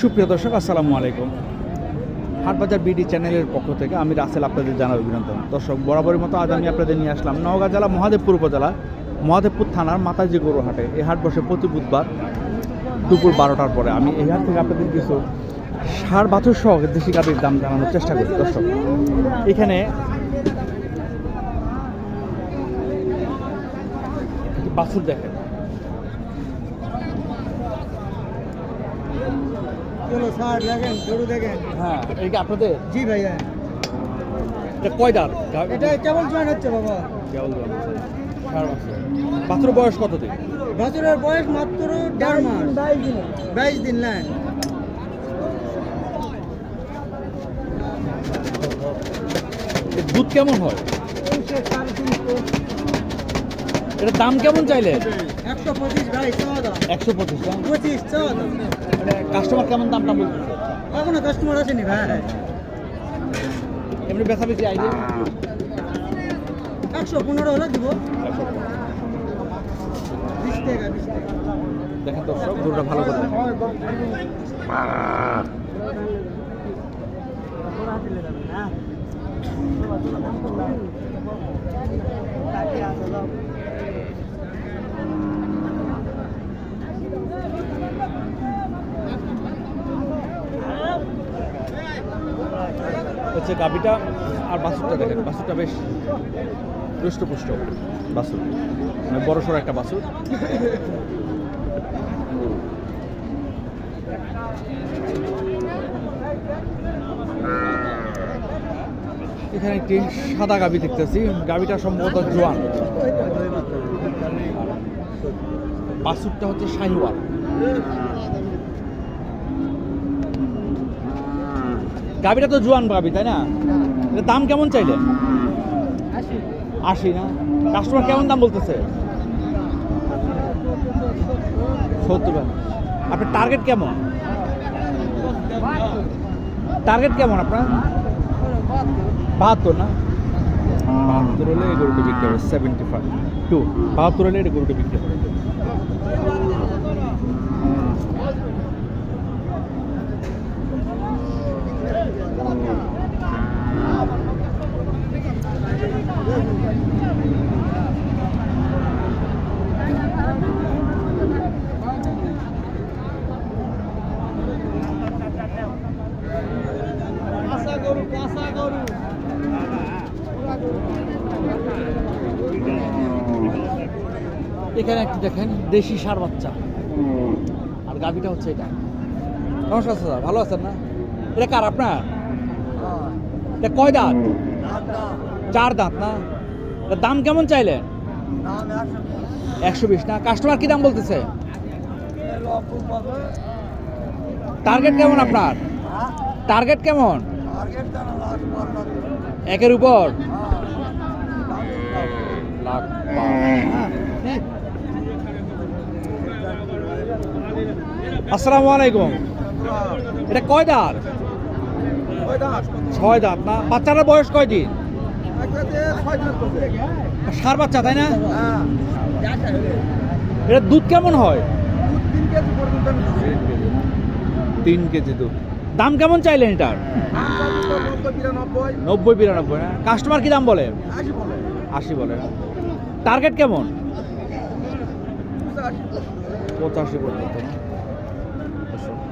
সুপ্রিয় দর্শক, আসসালামু আলাইকুম। হাটবাজার বিডি চ্যানেলের পক্ষ থেকে আমি রাসেল আপনাদের জানার অভিনন্দন। দর্শক, বরাবরের মতো আজ আমি আপনাদের নিয়ে আসলাম নওগাঁ জেলা, মহাদেবপুর উপজেলা, মহাদেবপুর থানার মাতাজি হাটে এই হাট বসে প্রতি বুধবার দুপুর বারোটার পরে আমি এই হাট থেকে আপনাদের কিছু সার, বাছর সহ দেশি গাভীর দাম জানানোর চেষ্টা করি। দর্শক, এখানে বাছুর দেখেন। দেখেন গরু দেখেন। হ্যাঁ এই কি আপনাদের? জি ভাইয়া। এটা কয় দাঁত? এটা কেমন জয়েন হচ্ছে বাবা। বাছুর বয়স কত দিন? বাছুরের বয়স মাত্র দেড় মাস। বাইশ দিন। দুধ কেমন হয়? এটার দাম কেমন চাইলে একশো পঁচিশ ভাই চাওয়া দাম একশো পঁচিশ পঁচিশ দাম মানে কাস্টমার কেমন দামটা বলতেছে এখনও কাস্টমার আসেনি ভাই। এমনি বেচা বেশি আইডিয়া একশো পনেরো হলে দিব। বিশ টাকা বিশ টাকা। দেখেন দর্শক গরুটা ভালো করে। দেখেন। হচ্ছে গাবিটা আর বাছুরটা দেখেন, বাছুরটা বেশ হৃষ্টপুষ্ট। বাছুর মানে বড় সড়ো একটা বাছুর। এখানে একটি সাদা গাবি দেখতেছি গাবিটা সম্ভবত জোয়ান। বাছুরটা হচ্ছে শাহিওয়াল। গাবিটা তো জোয়ান গাবি তাই না? দাম কেমন চাইলে? আশি। না? কাস্টমার কেমন দাম বলতেছে? সত্তর আপনার টার্গেট কেমন? টার্গেট কেমন আপনার? বাহাত্তর না? বাহাত্তর হলে এই গরুটি বিক্রি হবে সেভেন্টি ফাইভ টু বাহাত্তর হলে এটা গরুটি বিক্রি হবে। এখানে একটু দেখেন দেশি সার বাচ্চা। আর গাভিটা হচ্ছে এটা। নমস্কার স্যার ভালো আছেন না? এটা কার আপনার? এটা কয় দাঁত? চার দাঁত না? দাম কেমন চাইলেন? একশো বিশ না? কাস্টমার কি দাম বলতেছে? টার্গেট কেমন আপনার? টার্গেট কেমন? একের উপর? লাখ আসসালামু আলাইকুম। এটা কয় দাঁত? ছয় দাঁত না? বাচ্চাটার বয়স কয় দিন? সার বাচ্চা তাই না? এটা দুধ কেমন হয়? তিন কেজি দুধ। দাম কেমন চাইলেন এটার? নব্বই বিরানব্বই না? কাস্টমার কি দাম বলে? আশি বলে। টার্গেট কেমন? পঁচাশি পর্যন্ত না?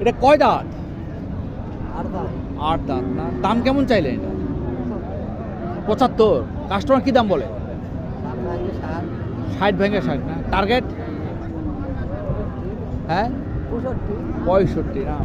এটা কয় দাঁত? আট দাঁত। না? দাম কেমন চাইলেন এটা? পঁচাত্তর। কাস্টমার কি দাম বলে? ষাট। ভেঙে ষাট না? টার্গেট হ্যাঁ? পঁয়ষট্টি। না?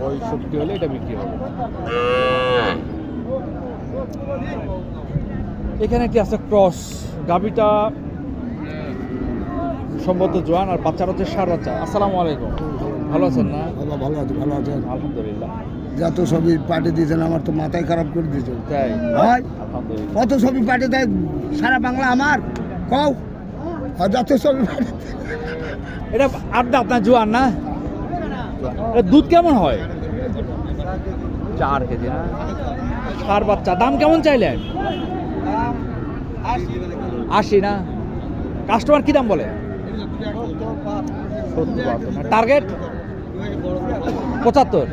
পঁয়ষট্টি হলে এটা বিক্রি হবে। এখানে একটি আছে ক্রস গাবিটা সম্ভবত জোয়ান আর বাচ্চারা হচ্ছে সার বাচ্চা। আসসালামু আলাইকুম। ভালো আছেন না? বাবা ভালো আছে ভালো আছে আলহামদুলিল্লাহ। যত ছবি পাঠিয়ে দিয়েছেন আমার তো মাথায় খারাপ করে দিয়েছে। তাই? ভাই কত ছবি পাঠিয়ে দেয়? সারা বাংলা আমার? কও। আর যত ছবি পাঠে এটা আড্ডা আপনার জোয়ান না? দুধ কেমন হয়? চার কেজি না? সার বাচ্চা। দাম কেমন চাইলেন? আশি না? কাস্টমার কি দাম বলে? টার্গেট পঁচাত্তর।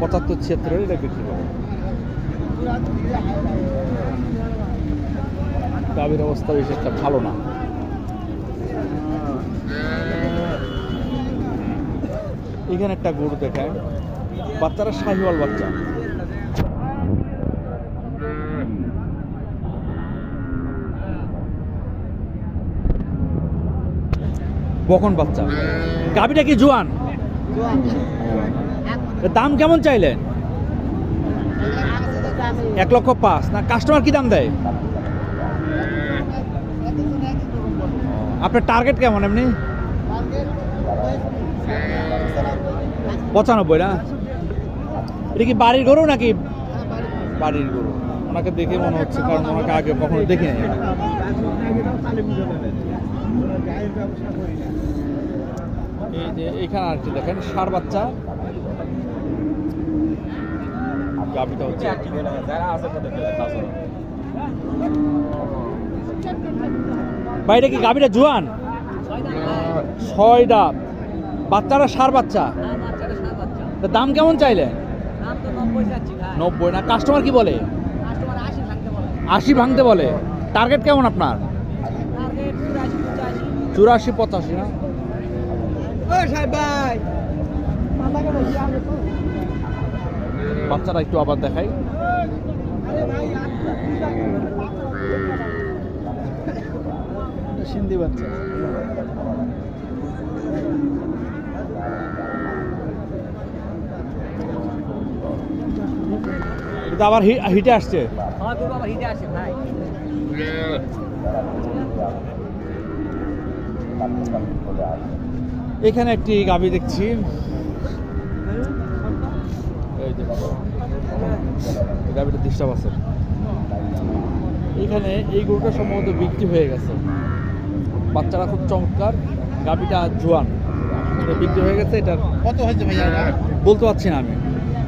পঁচাত্তর ছিয়াত্তর এটা বিক্রি করে গাভীর অবস্থা বেশি একটা ভালো না। এখানে একটা গরু দেখায়। বাচ্চারা শাহিওয়াল বাচ্চা। বকন বাচ্চা। গাবিটা কি জোয়ান? দাম কেমন চাইলেন এক লক্ষ পাঁচ। না কাস্টমার কি দাম দেয়? আপনার টার্গেট কেমন এমনি? পঁচানব্বই না? এটা কি বাড়ির গরু নাকি? বাড়ির গরু। ওনাকে দেখে মনে হচ্ছে কারণ ওনাকে আগে কখনো দেখি নাই। এই যে এখানে আর কি দেখেন, সার বাচ্চা। গাভিটা হচ্ছে। বাইরে কি গাভিটা জুয়ান? ছয় দাঁত বাচ্চারা সার বাচ্চা? দাম কেমন চাইলে? নব্বই না কাস্টমার কি বলে? আশি ভাঙতে বলে। টার্গেট কেমন আপনার? চুরাশি পঁচাশি না? ভাই। বাচ্চারা একটু আবার দেখাই। সিন্ধি বাচ্চা। এটা আবার হি- হিটে আসছে। এখানে একটি গাবি দেখছি। গাবিটা ডিস্টার্ব আছে এখানে এই গরুটা সম্ভবত বিক্রি হয়ে গেছে। বাচ্চারা খুব চমৎকার গাবিটা জোয়ান। এটা বিক্রি হয়ে গেছে এটা কত হয়েছে ভাইয়া বলতে পারছি না আমি।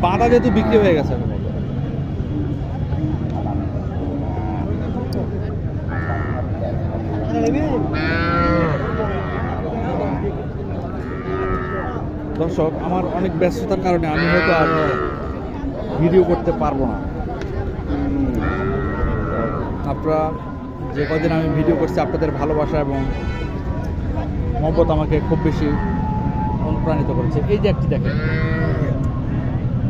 পাটা যেহেতু বিক্রি হয়ে গেছে। দর্শক, আমার অনেক ব্যস্ততার কারণে আমি হয়তো আর ভিডিও করতে পারব না। আপনারা যে কদিন আমি ভিডিও করছি, আপনাদের ভালোবাসা এবং মহব্বত আমাকে খুব বেশি অনুপ্রাণিত করেছে। এই যে একটি দেখেন,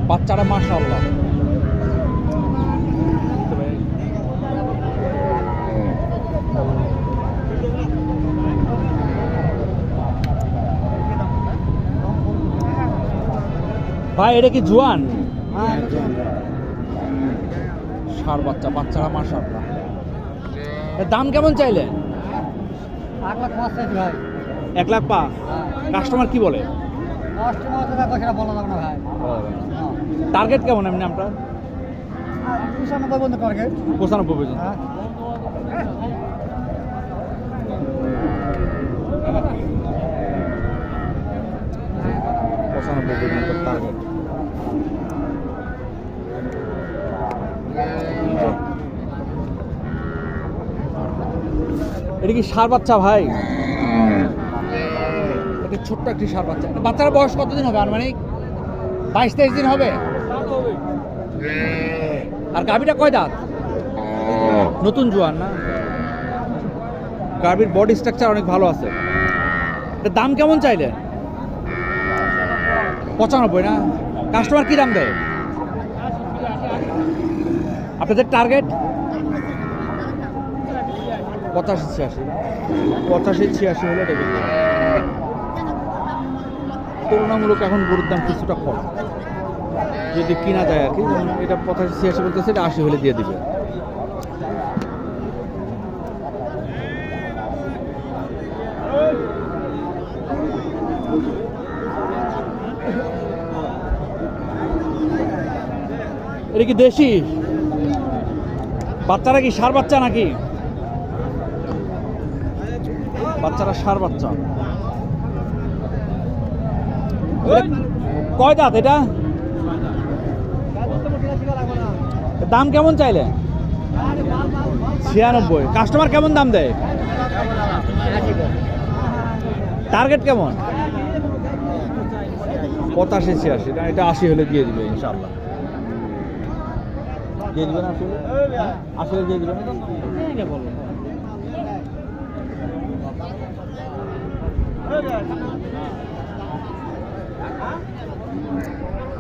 বাচ্চারা মাশাআল্লাহ। ভাই এটা কি জোয়ান? সার বাচ্চা বাচ্চারা মাশাআল্লাহ এর দাম কেমন চাইলেন এক লাখ পাঁচ পা কাস্টমার কি বলে? টার্গেট কেমন এমনি আপনার? পঁচানব্বই টার্গেট পঁচানব্বই পর্যন্ত। হ্যাঁ। পঁচানব্বই পর্যন্ত টার্গেট এটা কি সার বাচ্চা ভাই? এটা ছোট্ট একটি সার বাচ্চা। বাচ্চার বয়স কতদিন হবে আনুমানিক? বাইশ তেইশ দিন হবে? আর গাভিটা কয় দাঁত? নতুন জোয়ান না? গাভির বডি স্ট্রাকচার অনেক ভালো আছে। দাম কেমন চাইলে পঁচানব্বই না? কাস্টমার কি দাম দেয়? আপনাদের টার্গেট? পঁচাশি, ছিয়াশি। পঁচাশি, ছিয়াশি হলে এটা বিক্রি তুলনামূলক এখন গরুর দাম কিছুটা কম। যদি কিনা যায় আর কি এটা পঁচাশি, ছিয়াশি বলতেছে, এটা আশি হলে দিয়ে দিবে। এটা কি দেশি? বাচ্চারা কি সার বাচ্চা নাকি? বাচ্চারা সার বাচ্চা। কয় দাঁত এটা? দাম কেমন চাইলে? ছিয়ানব্বই। কাস্টমার কেমন দাম দেয়? টার্গেট কেমন? পঁচাশি ছিয়াশি। না এটা আশি হলে দিয়ে দিবে ইনশাল্লাহ দিয়ে দিবেন আসলে আসলে দিয়ে দিবেন? 对对，他们啊。